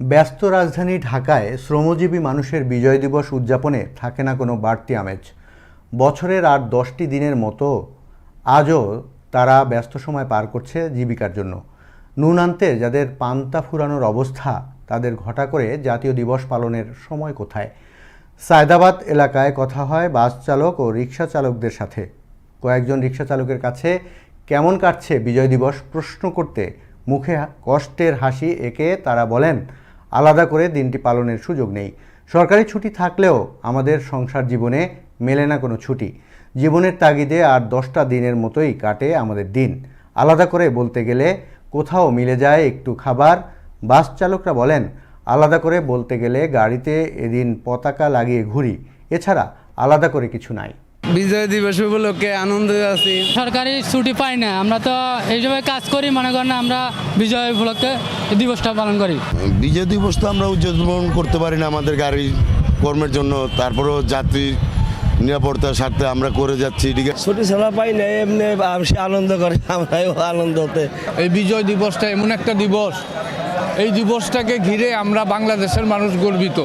ব্যস্ত রাজধানী ঢাকায় শ্রমজীবী মানুষের বিজয় দিবস উদযাপনে থাকে না কোনো বাড়তি আমেজ। বছরের আর দশটি দিনের মতো আজও তারা ব্যস্ত সময় পার করছে জীবিকার জন্য। নুন আনতে যাদের পান্তা ফুরানোর অবস্থা, তাদের ঘটা করে জাতীয় দিবস পালনের সময় কোথায়? সায়দাবাদ এলাকায় কথা হয় বাস চালক ও রিক্সা চালকদের সাথে। কয়েকজন রিক্সা চালকের কাছে কেমন কাটছে বিজয় দিবস প্রশ্ন করতে মুখে কষ্টের হাসি এঁকে তারা বলেন আলাদা করে দিনটি পালনের সুযোগ নেই। সরকারি ছুটি থাকলেও আমাদের সংসার জীবনে মেলে না কোনো ছুটি। জীবনের তাগিদে আর দশটা দিনের মতোই কাটে আমাদের দিন। আলাদা করে বলতে গেলে কোথাও মিলে যায় একটু খাবার। বাস চালকরা বলেন, আলাদা করে বলতে গেলে গাড়িতে এদিন পতাকা লাগিয়ে ঘুরি। এছাড়া আলাদা করে কিছু নাই। বিজয় দিবস উপলক্ষে আনন্দ আছি। সরকারি ছুটি পাই না আমরা তো এই সময় কাজ করি মনে করেন আমরা বিজয় উপলক্ষে এই দিবসটা পালন করি। বিজয় দিবস তো আমরা উদযাপন করতে পারি না আমাদের গাড়ি কর্মের জন্য তারপরেও যাত্রী নিরাপত্তার স্বার্থে আমরা করে যাচ্ছি ঠিক আছে? ছুটি ছাড়া পাই না এমনি সে আনন্দ করে আমরাও আনন্দতে। এই বিজয় দিবসটা এমন একটা দিবস এই দিবসটাকে ঘিরে আমরা বাংলাদেশের মানুষ গর্বিত।